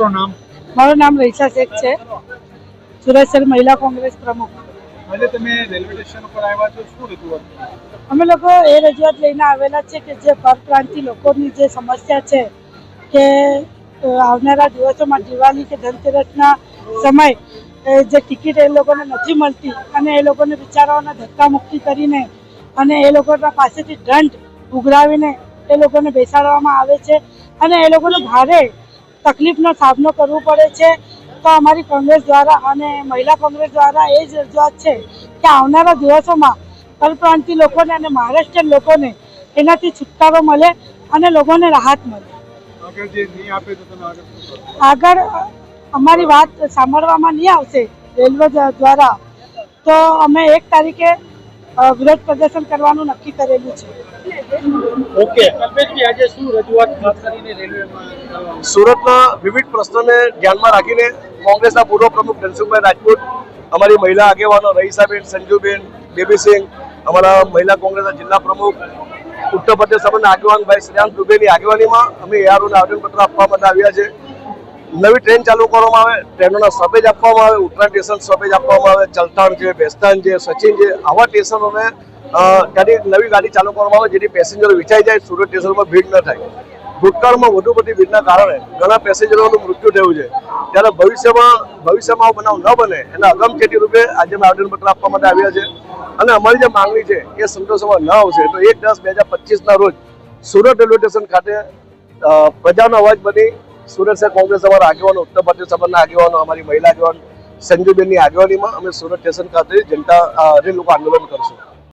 આપણું નામ? મારું નામ રહીશા શેખ છે. સુરત શહેર મહિલા કોંગ્રેસ પ્રમુખ. આજે તમે રેલવે સ્ટેશન ઉપર આવ્યા છો શું રજૂઆત અમે લોકો એ રજૂઆત લઈને આવેલા છે કે જે પરપ્રાંતિ લોકોની જે સમસ્યા છે કે આવનારા દિવસોમાં દિવાળી કે ધનતેરસના સમય એ જે ટિકિટ એ લોકોને નથી મળતી અને એ લોકોને બિચારાઓને ધક્કામુક્તિ કરીને અને એ લોકોના પાસેથી દંડ ઉઘરાવીને એ લોકોને બેસાડવામાં આવે છે અને એ લોકોને ભારે તકલીફનો સામનો કરવો પડે છે તો અમારી કોંગ્રેસ દ્વારા અને મહિલા કોંગ્રેસ દ્વારા એ જ રજૂઆત છે કે આવનારા દિવસોમાં પરપ્રાંતિ લોકોને અને મહારાષ્ટ્રીયન લોકોને એનાથી છુટકારો મળે અને લોકોને રાહત મળે. આગળ અમારી વાત સાંભળવામાં નહીં આવશે રેલવે દ્વારા. તો અમે એક તારીખે વિરોધ પ્રદર્શન કરવાનું નક્કી કરેલું છે. ઓકે કલ્પેશજી આજે શું રજૂઆત ખાસ કરીને રેલવેમાં સુરતના વિવિધ પ્રશ્નોને ધ્યાનમાં રાખીને કોંગ્રેસના પૂર્વ પ્રમુખ ધનસુખભાઈ રાજપૂત અમારી મહિલા આગેવાનો રહીસાબેન સંજુબેન બેબીસિંહ અમારા મહિલા કોંગ્રેસના જિલ્લા પ્રમુખ ઉત્તર પ્રદેશ સંબંધના આગેવાન ભાઈ શ્રેયાંશ દુબેની આગેવાનીમાં અમે એઆરઓને આવેદનપત્ર આપવા માટે આવ્યા છે. નવી ટ્રેન ચાલુ કરવામાં આવે, ટ્રેનોના સ્ટોપેજ આપવામાં આવે, ઉત્તરાયણ સ્ટેશન સ્ટોપેજ આપવામાં આવે ચલતાણ છે બેસ્તાન છે, સચિન છે, આવા સ્ટેશનોને ત્યાંની નવી ગાડી ચાલુ કરવામાં આવે, જેથી પેસેન્જરો વિચારી જાય, સુરત સ્ટેશનમાં ભીડ ન થાય. ભૂતકાળમાં વધુ પડતી ભીડના કારણે ઘણા પેસેન્જરોનું મૃત્યુ થયું છે. ત્યારે ભવિષ્યમાં ભવિષ્યમાં આવો બનાવ ન બને, એના અગમચેતી રૂપે આજે અમે આવેદનપત્ર આપવા માટે આવ્યા છે. અને અમારી જે માંગણી છે, એ સંતોષવામાં ન આવશે. તો એક દસ બે હજાર પચીસના રોજ સુરત રેલવે સ્ટેશન ખાતે પ્રજાનો અવાજ બની સુરત શહેર કોંગ્રેસ અમારા આગેવાનો, ઉત્તર ભારતીય સંબંધના આગેવાનો, અમારી મહિલા આગેવાન સંજુબેનની આગેવાનીમાં અમે સુરત સ્ટેશન ખાતે જનતા લોકો આંદોલન કરશું.